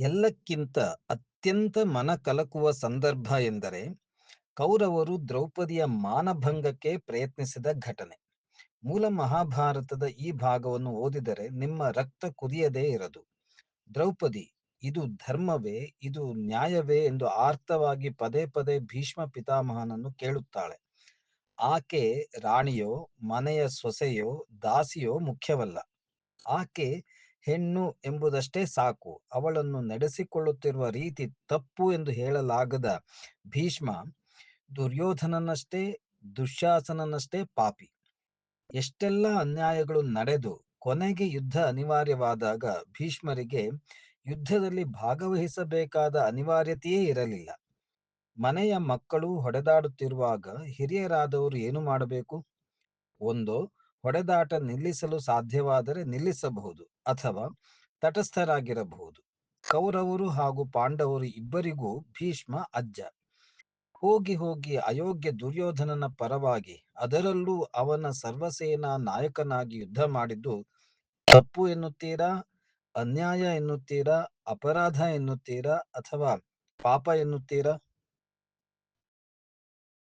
ಎಲ್ಲಕ್ಕಿಂತ ಅತ್ಯಂತ ಮನ ಕಲಕುವ ಸಂದರ್ಭ ಎಂದರೆ ಕೌರವರು ದ್ರೌಪದಿಯ ಮಾನಭಂಗಕ್ಕೆ ಪ್ರಯತ್ನಿಸಿದ ಘಟನೆ. ಮೂಲ ಮಹಾಭಾರತದ ಈ ಭಾಗವನ್ನು ಓದಿದರೆ ನಿಮ್ಮ ರಕ್ತ ಕುದಿಯದೇ ಇರದು. ದ್ರೌಪದಿ, ಇದು ಧರ್ಮವೇ, ಇದು ನ್ಯಾಯವೇ ಎಂದು ಆರ್ತವಾಗಿ ಪದೇ ಪದೇ ಭೀಷ್ಮ ಪಿತಾಮಹನನ್ನು ಕೇಳುತ್ತಾಳೆ. ಆಕೆ ರಾಣಿಯೋ, ಮನೆಯ ಸೊಸೆಯೋ, ದಾಸಿಯೋ ಮುಖ್ಯವಲ್ಲ. ಆಕೆ ಹೆಣ್ಣು ಎಂಬುದಷ್ಟೇ ಸಾಕು. ಅವಳನ್ನು ನಡೆಸಿಕೊಳ್ಳುತ್ತಿರುವ ರೀತಿ ತಪ್ಪು ಎಂದು ಹೇಳಲಾಗದ ಭೀಷ್ಮ ದುರ್ಯೋಧನನಷ್ಟೇ, ದುಶ್ಯಾಸನನಷ್ಟೇ ಪಾಪಿ. ಎಷ್ಟೆಲ್ಲ ಅನ್ಯಾಯಗಳು ನಡೆದು ಕೊನೆಗೆ ಯುದ್ಧ ಅನಿವಾರ್ಯವಾದಾಗ ಭೀಷ್ಮರಿಗೆ ಯುದ್ಧದಲ್ಲಿ ಭಾಗವಹಿಸಬೇಕಾದ ಅನಿವಾರ್ಯತೆಯೇ ಇರಲಿಲ್ಲ. ಮನೆಯ ಮಕ್ಕಳು ಹೊಡೆದಾಡುತ್ತಿರುವಾಗ ಹಿರಿಯರಾದವರು ಏನು ಮಾಡಬೇಕು? ಒಂದು ಹೊಡೆದಾಟ ನಿಲ್ಲಿಸಲು ಸಾಧ್ಯವಾದರೆ ನಿಲ್ಲಿಸಬಹುದು ಅಥವಾ ತಟಸ್ಥರಾಗಿರಬಹುದು. ಕೌರವರು ಹಾಗೂ ಪಾಂಡವರು ಇಬ್ಬರಿಗೂ ಭೀಷ್ಮ ಅಜ್ಜ. ಹೋಗಿ ಹೋಗಿ ಅಯೋಗ್ಯ ದುರ್ಯೋಧನನ ಪರವಾಗಿ ಅದರಲ್ಲೂ ಅವನ ಸರ್ವಸೇನಾ ನಾಯಕನಾಗಿ ಯುದ್ಧ ಮಾಡಿದ್ದು, ತಪ್ಪು ಎನ್ನುತ್ತೀರಾ, ಅನ್ಯಾಯ ಎನ್ನುತ್ತೀರಾ, ಅಪರಾಧ ಎನ್ನುತ್ತೀರಾ ಅಥವಾ ಪಾಪ ಎನ್ನುತ್ತೀರಾ?